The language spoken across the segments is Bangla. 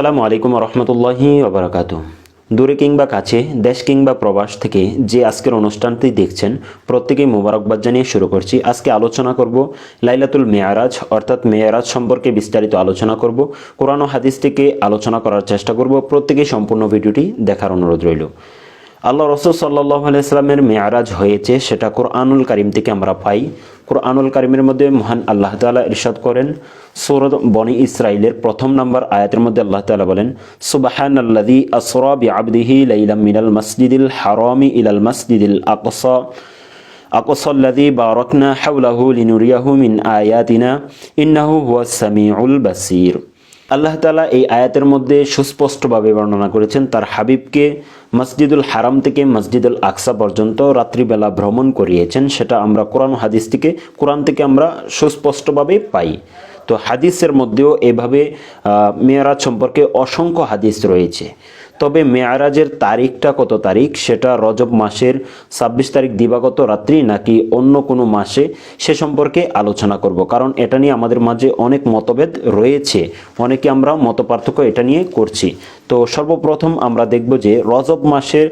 আসসালামু আলাইকুম রহমতুল্লাহি ওবরাকাতু দূরে কিংবা কাছে, দেশ কিংবা প্রবাস থেকে যে আজকের অনুষ্ঠানটি দেখছেন প্রত্যেকেই মোবারকবাদ জানিয়ে শুরু করছি। আজকে আলোচনা করব লাইলাতুল মেয়ারাজ, অর্থাৎ মেয়ারাজ সম্পর্কে বিস্তারিত আলোচনা করব। কোরআন হাদিস থেকে আলোচনা করার চেষ্টা করব। প্রত্যেকেই সম্পূর্ণ ভিডিওটি দেখার অনুরোধ রইল। আল্লাহ রসুল সাল্লাহ আলাইস্লামের মেয়ারাজ হয়েছে, সেটা কোরআনুল কারিম থেকে আমরা পাই। কোরআনুল কারিমের মধ্যে মহান আল্লাহ তালা ইরশাদ করেন। সৌরদ বনি ইসরাইলের প্রথম নম্বর আয়াতের মধ্যে আল্লাহ তালা বলেন সুবাহান আল্লাদি আসরা বি আবদিহি লাইলাম মিনাল মসজিদিল হারামি ইলাল মসজিদিল আকসা। আকসাল্লাদি বারকনা হাউলাহু লিনুরিয়াহু মিন আয়াতিনা। ইন্নাহু হুয়া সামিউল বাসির। আল্লাহ তালা এই আয়াতের মধ্যে সুস্পষ্টভাবে বর্ণনা করেছেন তার হাবিবকে মসজিদুল হারাম থেকে মসজিদুল আকসা পর্যন্ত রাত্রিবেলা ভ্রমণ করিয়েছেন, সেটা আমরা কোরআন হাদিস থেকে, কোরআন থেকে আমরা সুস্পষ্টভাবে পাই। তো হাদিসের মধ্যেও এভাবে মেয়ারাজ সম্পর্কে অসংখ্য হাদিস রয়েছে। তবে মেয়ারাজের তারিখটা কত তারিখ? সেটা রজব মাসের ছাব্বিশ তারিখ দিবাগত রাত্রি নাকি অন্য কোনো মাসে? সে সম্পর্কে আলোচনা করব, কারণ এটা নিয়ে আমাদের মাঝে অনেক মতভেদ রয়েছে। অনেকে আমরা মত পার্থক্য এটা নিয়ে করছি। তো সর্বপ্রথম আমরা দেখব যে রজব মাসের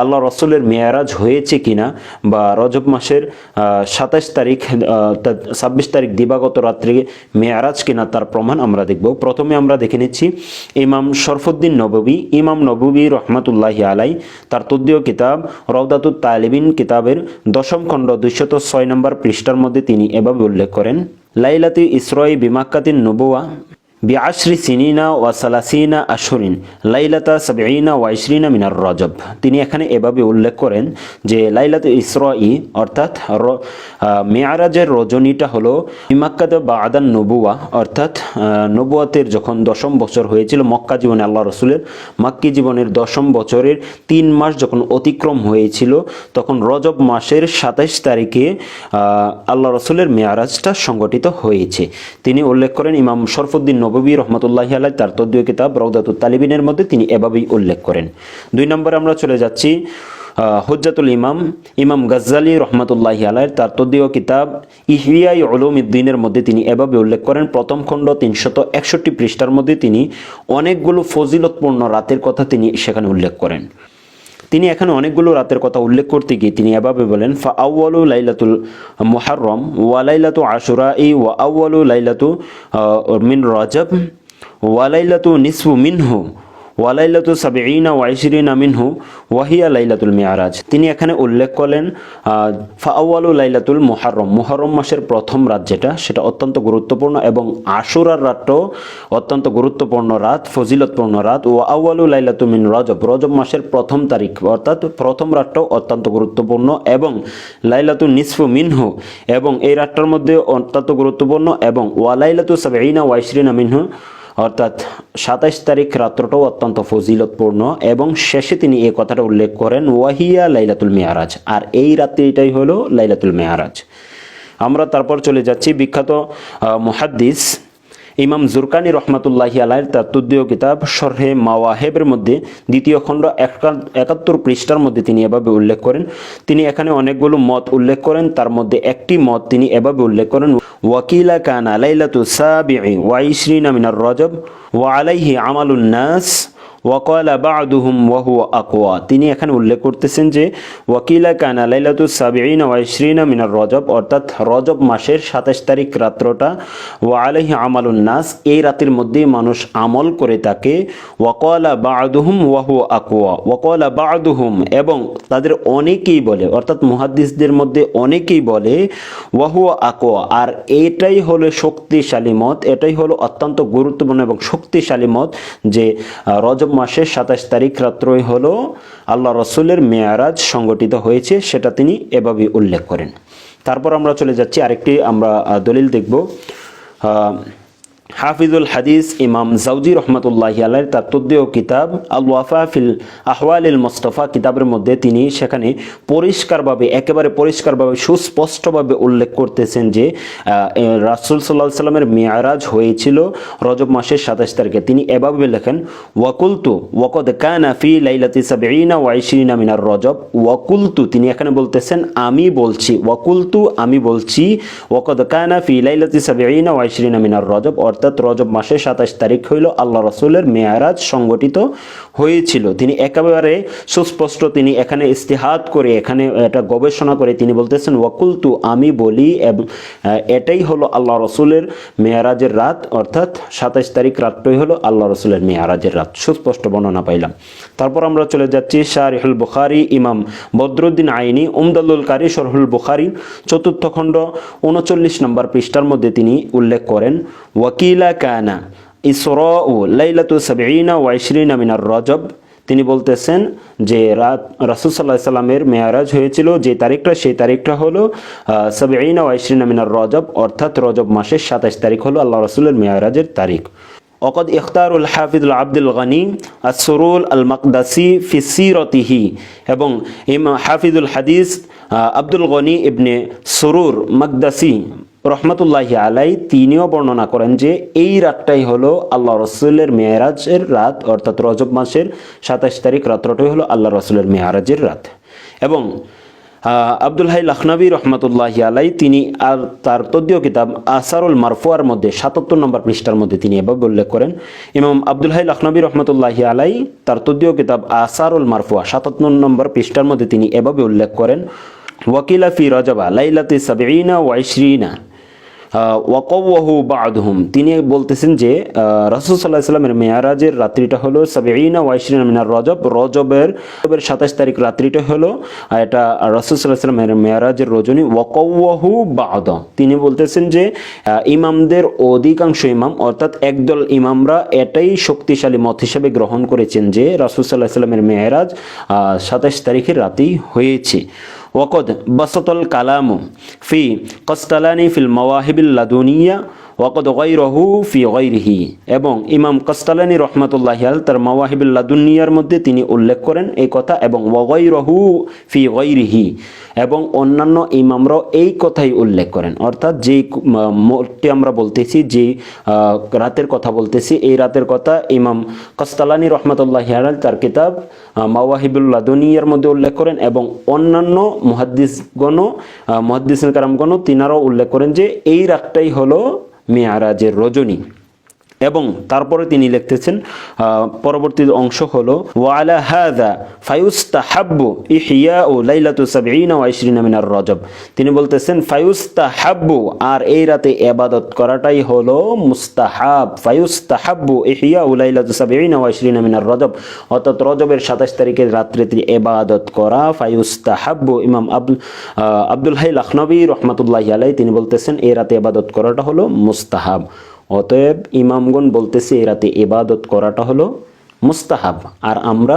আল্লাহ রসুলের মেয়ারাজ হয়েছে কিনা বা রজব মাসের সাতাশ তারিখ ছাব্বিশ তারিখ দিবাগত রাত্রে মেয়ারাজ কিনা তার প্রমাণ আমরা দেখব। প্রথমে আমরা দেখে নিচ্ছি ইমাম শরফুদ্দিন নববী, ইমাম নববী রহমাতুল্লাহ আলাই, তার তদ্দীয় কিতাব রওদাতুত তালিবিন কিতাবের দশম খণ্ড দুইশত ছয় নম্বর পৃষ্ঠার মধ্যে তিনি এভাবে উল্লেখ করেন, লাইলাতি ইসরয় বিমাক্কাতিন নবুয়া বিআশরি সিনিনা ওয়া সালাসিনা আশরিন লাইলাতা সাবঈনা ওয়া ইশরিনা মিনার রজব। তিনি এখানে এভাবে উল্লেখ করেন যে, লাইলাত ইসরাই অর্থাৎ মেয়ারাজের রজনীটা হলো ইমাক্কাতে বা আদান নবুয়া অর্থাৎ নবুয়াতের যখন দশম বছর হয়েছিল মক্কা জীবনে আল্লাহ রসুলের, মাক্কি জীবনের দশম বছরের তিন মাস যখন অতিক্রম হয়েছিল, তখন রজব মাসের সাতাইশ তারিখে আল্লাহ রসুলের মেয়ারাজটা সংগঠিত হয়েছে। তিনি উল্লেখ করেন ইমাম শরফুদ্দিন নববী রহমতুল্লাহ আলাই তার তদ্দীয় কিতাব রৌদাতুল তালিবিনের মধ্যে তিনি এভাবেই উল্লেখ করেন। দুই নম্বরে আমরা চলে যাচ্ছি হুজ্জাতুল ইমাম ইমাম গজ্জালি রহমতুল্লাহ আলাই তার তদ্দীয় কিতাব ইহিয়াই উলুমিদ্দিনের মধ্যে তিনি এভাবে উল্লেখ করেন, প্রথম খণ্ড তিনশত একষট্টি পৃষ্ঠার মধ্যে তিনি অনেকগুলো ফজিলতপূর্ণ রাতের কথা তিনি সেখানে উল্লেখ করেন। তিনি এখানে অনেকগুলো রাতের কথা উল্লেখ করতে গিয়ে তিনি এভাবে বলেন ফা আউয়ালু লাইলাতুল মুহাররম ওয়া লাইলাতু আশুরা ই ওয়া আউয়ালু লাইলাতু মিন রজব ওয়া লাইলাতু নিসফু মিনহু ওয়ালাইলাতু সাবিনা ওয়াইশরিনা মিনহু ওয়াহিয়া লাইলাতুল মিয়ারাজ তিনি এখানে উল্লেখ করলেন আহ, ফাওয়ালু লাইলাতুল মুহাররম। মুহররম মাসের প্রথম রাত যেটা সেটা অত্যন্ত গুরুত্বপূর্ণ এবং আশুরার রাতটাও অত্যন্ত গুরুত্বপূর্ণ রাত ফজিলতপূর্ণ রাত। ও আউয়ালু লাইলাতু মিন রজব। রজব মাসের প্রথম তারিখ অর্থাৎ প্রথম রাতটাও অত্যন্ত গুরুত্বপূর্ণ এবং লাইলাতু নিসফু মিনহু এবং এই রাতটার মধ্যে অত্যন্ত গুরুত্বপূর্ণ এবং ওয়ালাইলাতু সাবিনা ওয়াইশরিনা মিনহু অর্থাৎ সাতাইশ তারিখ রাত্রটাও অত্যন্ত ফজিলতপূর্ণ এবং শেষে তিনি এ কথাটা উল্লেখ করেন, ওয়াহিয়া লাইলাতুল মেহারাজ আর এই রাত্রিটাই হলো লাইলাতুল মেহারাজ আমরা তারপর চলে যাচ্ছি বিখ্যাত মুহাদ্দিস ইমাম জুরকানি রহমাতুল্লাহি আলাইয়ের তার তুদ্দীয় কিতাব শরহে মাওয়াহেবের মধ্যে, দ্বিতীয় খণ্ড একা- একাত্তর পৃষ্ঠার মধ্যে তিনি এভাবে উল্লেখ করেন। তিনি এখানে অনেকগুলো মত উল্লেখ করেন, তার মধ্যে একটি মত তিনি এভাবে উল্লেখ করেন, ওয়াকিলা কানা লাইলাতু সাবি'i ওয়া ইশরিনা মিনার রজব ওয়া আলাইহি আমালুন নাস ওয়াকালা বাদুহুম ওয়াহু আকওয়া। তিনি এখানে উল্লেখ করতেছেন যে, ওয়াকিলা কানা লাইলাতু সাবিঈনা ওয়া ইশরিনা মিনার রজব, অর্থাৎ রজব মাসের সাতাশ তারিখ রাত্রটা, ওয়া আলাইহি আমালুন নাস, এই রাতের মধ্যেই মানুষ আমল করে থাকে ওয়াকালা বাদুহুম ওয়াহু আকওয়া। ওয়াকালা বাদুহুম এবং তাদের অনেকেই বলে, অর্থাৎ মুহাদ্দিসদের মধ্যে অনেকেই বলে ওয়াহু আকওয়া। আর এটাই হলো শক্তিশালী মত, এটাই হলো অত্যন্ত গুরুত্বপূর্ণ এবং শক্তিশালী মত যে রজব মাসের সাতাশ তারিখ রাত্রই হলো আল্লাহ রসুলের মেয়ারাজ সংগঠিত হয়েছে, সেটা তিনি এভাবে উল্লেখ করেন। তারপর আমরা চলে যাচ্ছি, আরেকটি আমরা দলিল দেখব। হাফিজুল হাদিস ইমাম জাউজি রহমতুল্লাহ আলাই তার তদ্দেয় কিতাব আল ওয়াফা ফিল আহওয়ালিল মোস্তফা কিতাবের মধ্যে তিনি সেখানে পরিষ্কারভাবে, একেবারে পরিষ্কারভাবে, সুস্পষ্টভাবে উল্লেখ করতেছেন যে রাসূল সাল্লাহ সাল্লামের মেয়ারাজ হয়েছিল রজব মাসের সাতাশ তারিখে। তিনি এভাবে লেখেন, ওয়াকুলতু ওয়াকদ কানা ফি লাইলাতি সাবঈনা ওয়া ইশরিনা মিনার রজব। ওয়াকুলতু, তিনি এখানে বলতেছেন, আমি বলছি। ওয়াকুলতু, আমি বলছি। ওয়াকদ কানা ফি লাইলাতি সাবঈনা ওয়া ইশরিনা মিনার রজব। অর্থাৎ অর্থাৎ রজব মাসের সাতাশ তারিখ হইল আল্লাহ রসুলের মেয়ারাজ সংগঠিত হয়েছিল। তিনি একেবারে সুস্পষ্ট তিনি এখানে ইস্তেহাত করে, এখানে এটা গবেষণা করে তিনি বলতেছেন, ওয়াকুলতু আমি বলি এবং এটাই হলো আল্লাহ রসুলের মেয়ারাজের রাত, অর্থাৎ সাতাশ তারিখ রাতটাই হলো আল্লাহ রসুলের মেয়ারাজের রাত। সুস্পষ্ট বর্ণনা পাইলাম। তারপর আমরা চলে যাচ্ছি শারিহুল বুখারি, ইমাম বদরুদ্দিন আইনি উমদাল্লুল কারি, শরহুল বুখারি, চতুর্থ খণ্ড, উনচল্লিশ নম্বর পৃষ্ঠার মধ্যে তিনি উল্লেখ করেন ওয়াকিলা কানা ইসরা ও লাইলাতু সাবিনা ওয়াইশরিনা মিনার রজব তিনি বলতেছেন যে রাত রাসুল সাল্লাহ সাল্লামের মেয়ারাজ হয়েছিল যে তারিখটা সেই তারিখটা হলো সাবিনা ওয়াইশরিনা মিনার রজব অর্থাৎ রজব মাসের সাতাশ তারিখ হলো আল্লাহ রসুলের মেয়ারাজের তারিখ وقد اختار الحافظ العبد الغني السرول المقدسي في سيرته এবং ইমাম হাফিজুল হাদিস আহ, আব্দুল গনি ইবনে সুরুর মাকদাসি রহমতুল্লাহি আলাই, তিনিও বর্ণনা করেন যে এই রাতটাই হলো আল্লাহ রসুলের মেয়ারাজের রাত, অর্থাৎ রজব মাসের সাতাশ তারিখ রাত্রটাই হলো আল্লাহ রসুলের মেয়ারাজের রাত। এবং আব্দুল হাই লখনবী রহমতুল্লাহ আলাই, তিনি আর তার তদ্দীয় কিতাব আসারুল মারফুয়ার মধ্যে সাতাত্তর নম্বর পৃষ্ঠার মধ্যে তিনি এভাবে উল্লেখ করেন, ইমাম আব্দুল হাই লখনবী রহমতুল্লাহ আলাই, তার তদ্দীয় কিতাব আসারুল মারফুয়া সাতাত্তর নম্বর পৃষ্ঠার মধ্যে তিনি এভাবে উল্লেখ করেন, ওয়াকিলা ফি রজবা লাইলাতি সাবিনা ওয়াইশরিনা ওয়াকওয়াহু বাদহুম। তিনি বলতেছেন যে রাসুল সাল্লাহ সাল্লামের মেয়ারাজের রাত্রিটা হলো সাবিনা ওয়াইশরিনা মিনার রজব। রজবের সাতাশ তারিখ রাত্রিটা হলো এটা রাসুল সাল্লাহ সাল্লামের মেয়ারাজের রজনী। ওয়াকওয়াহু বাদ। তিনি বলতেছেন যে ইমামদের অধিকাংশ ইমাম, অর্থাৎ একদল ইমামরা এটাই শক্তিশালী মত হিসেবে গ্রহণ করেছেন যে, রাসুল সাল্লাহ সাল্লামের মেয়ারাজ সাতাশ তারিখের রাতেই হয়েছে। وقد بسط الكلام في قسطلاني في المواهب اللدنية ওয়াকদ গৈরহু ফি গৈরিহি এবং ইমাম কস্তালানি রহমতুল্লাহ আল তার মাওয়াহিবুল লাদুনিয়ার মধ্যে তিনি উল্লেখ করেন এই কথা এবং ওয়াগৈরহু ফি গৈরিহি এবং অন্যান্য ইমামরাও এই কথাই উল্লেখ করেন। অর্থাৎ যেই মোটটি আমরা বলতেছি যে রাতের কথা বলতেছি এই রাতের কথা ইমাম কস্তালানি রহমতুল্লাহ আল তার কিতাব আহ, মাওয়াহিবুল লাদুনিয়ার মধ্যে উল্লেখ করেন এবং অন্যান্য মুহাদ্দিসগণও আহ, মুহাদ্দিসিন কারামগণও তিনারাও উল্লেখ করেন যে এই রাতটাই হলো মেয়ারাজের রজনী। এবং তারপরে তিনি লিখতেছেন পরবর্তী অংশ হলো, ওয়ালা হাদা ফায়ুস্তাহাব্বু ইহিয়া ও লাইলাতু সাবঈনা ওয়া ইশরিনা মিনার রজব। তিনি বলতেছেন, ফায়ুস্তাহাব্বু আর এই রাতে ইবাদত করাটাই হলো মুস্তাহাব। ফায়ুস্তাহাব্বু ইহিয়া ও লাইলাতু সাবঈনা ওয়া ইশরিনা মিনার রজব। অর্থাৎ রজবের 27 তারিখের রাত্রিতে ইবাদত করা ফায়ুস্তাহাব্বু। ইমাম আব্দুল আব্দুল হাই লখনবী রহমাতুল্লাহি আলাইহি তিনি বলতেছেন, এই রাতে ইবাদত করাটা হলো মুস্তাহাব। অতএব ইমামগণ বলতেছে এই রাতে এবাদত করাটা হলো মুস্তাহাব। আর আমরা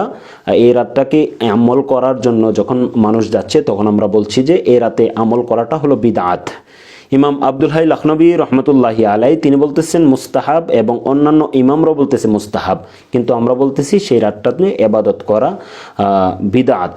এই রাতটাকে আমল করার জন্য যখন মানুষ যাচ্ছে, তখন আমরা বলছি যে এই রাতে আমল করাটা হলো বিদাত। ইমাম আব্দুল হাই লখনবী রহমতুল্লাহি আলাই তিনি বলতেছেন, মুস্তাহাব, এবং অন্যান্য ইমামরাও বলতেছে, মুস্তাহাব। কিন্তু আমরা বলতেছি, সেই রাতটাতে এবাদত করা বিদাত।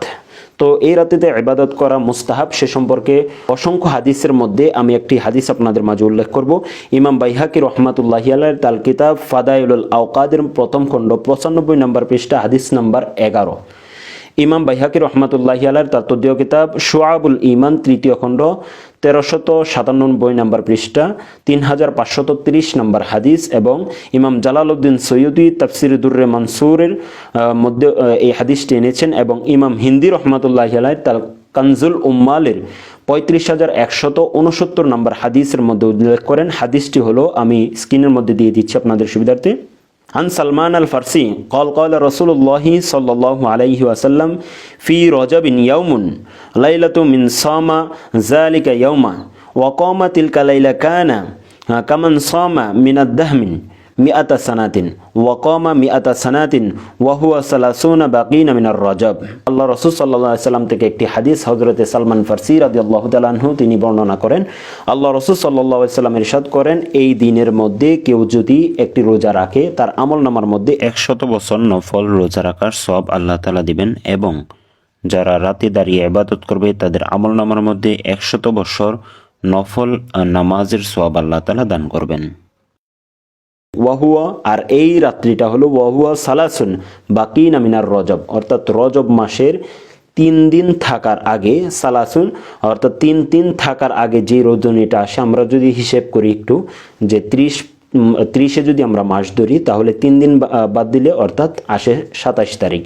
তো এই রাতেতে ইবাদত করা মুস্তাহাব সে সম্পর্কে অসংখ্য হাদিসের মধ্যে আমি একটি হাদিস আপনাদের মাঝে উল্লেখ করব। ইমাম বাইহাকি রহমাতুল্লাহ আল্লাহ তাল কিতাব ফাদাইলুল আওকাদের প্রথম খণ্ড, পঁচানব্বই নম্বর পৃষ্ঠা, হাদিস নম্বর এগারো। ইমাম বাইহাকি রহমাতুল্লাহ আলার তার তদীয় কিতাব সোয়াবুল ইমান তৃতীয় খণ্ড তেরোশত সাতানব্বই নম্বর পৃষ্ঠা তিন হাজার পাঁচশত তিরিশ নম্বর হাদিস এবং ইমাম জালালউদ্দিন সৈয়দি তাফসির দুর্রে মনসুরের মধ্যে এই হাদিসটি এনেছেন এবং ইমাম হিন্দি রহমাতুল্লাহ আলাই তার কানজুল উম্মালের পঁয়ত্রিশ হাজার একশত উনসত্তর নম্বর হাদিসের মধ্যে উল্লেখ করেন। হাদিসটি হলো, আমি স্ক্রিনের মধ্যে দিয়ে দিচ্ছি আপনাদের সুবিধার্থে। عن سلمان الفارسي قال قال رسول الله صلى الله عليه وسلم في رجب يوم ليلة من صام ذلك يوما وقام تلك ليلة كان كمن صام من الدهم. মিয়াতা সানাতিন ওয়াকমা মিয়াত সানাতিন ওয়াহুয়া সালাসুনা বাকিন আমিনার রজব। আল্লাহ রসুল সাল্লাহ সাল্লাম থেকে একটি হাদিস হজরতে সালমান ফার্সি রাজি আল্লাহ তালাহু তিনি বর্ণনা করেন। আল্লাহ রসুল সাল্লাহ সাল্লাম ইরশাদ করেন, এই দিনের মধ্যে কেউ যদি একটি রোজা রাখে, তার আমল নামার মধ্যে একশত বছর নফল রোজা রাখার সব আল্লাহ তালা দিবেন এবং যারা রাতে দাঁড়িয়ে আবাদত করবে, তাদের আমল নামার মধ্যে একশত বছর নফল নামাজের সব আল্লাহ তালা দান করবেন। ওয়াহুয়া, আর এই রাত্রিটা হলো ওয়াহুয়া সালাসুন বাকি নামিনার রজব, অর্থাৎ রজব মাসের তিন দিন থাকার আগে সালাসুন, অর্থাৎ তিন দিন থাকার আগে যে রজনীটা আসে, আমরা যদি হিসেব করি একটু, যে ত্রিশ ত্রিশে যদি আমরা মাস ধরি, তাহলে তিন দিন বাদ দিলে অর্থাৎ আসে সাতাশ তারিখ।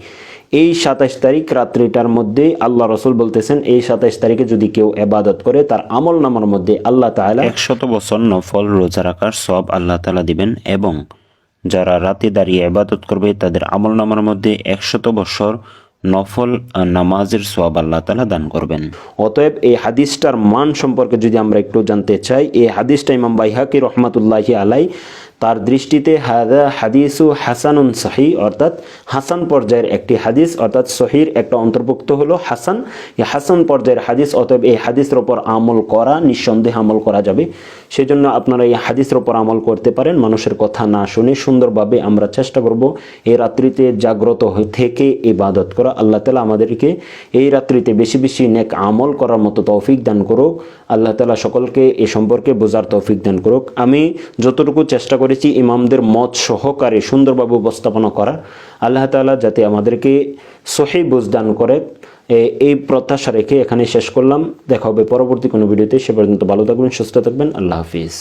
এই সাতাশ তারিখ রাত্রিটার মধ্যে আল্লাহ রসুল বলতেছেন এই সাতাশ তারিখে যদি কেউ এবাদত করে তার আমল নামার মধ্যে আল্লাহ তাআলা একশত বছর নফল রোজা রাখার সব আল্লাহ তালা দিবেন এবং যারা রাতে দাঁড়িয়ে এবাদত করবে তাদের আমল নামার মধ্যে একশত বছর নফল নামাজের সব আল্লাহ তালা দান করবেন। অতএব এই হাদিসটার মান সম্পর্কে যদি আমরা একটু জানতে চাই এই হাদিসটা ইমাম বাইহাকি রহমাতুল্লাহি আলাই তার দৃষ্টিতে হাদা হাদিসু হাসানুন সাহি অর্থাৎ হাসান পর্যায়ের একটি হাদিস, অর্থাৎ সহির একটা অন্তর্ভুক্ত হলো হাসান। এই হাসান পর্যায়ের হাদিস, অতএব এই হাদিসের ওপর আমল করা, নিঃসন্দেহে আমল করা যাবে। সেজন্য আপনারা এই হাদিসের ওপর আমল করতে পারেন। মানুষের কথা না শুনে সুন্দরভাবে আমরা চেষ্টা করব এই রাত্রিতে জাগ্রত থেকে ইবাদত করা। আল্লাহ তালা আমাদেরকে এই রাত্রিতে বেশি বেশি নেক আমল করার মতো তৌফিক দান করুক। আল্লাহ তালা সকলকে এ সম্পর্কে বোঝার তৌফিক দান করুক। আমি যতটুকু চেষ্টা করেছি ইমামদের মত সহকারে সুন্দরভাবে উপস্থাপনা করা। আল্লাহ তালা যাতে আমাদেরকে সহি বুঝদান করে। এই প্রত্যাশা রেখে এখানে শেষ করলাম। দেখা হবে পরবর্তী কোনো ভিডিওতে। সে পর্যন্ত ভালো থাকবেন, সুস্থ থাকবেন। আল্লাহ হাফিজ।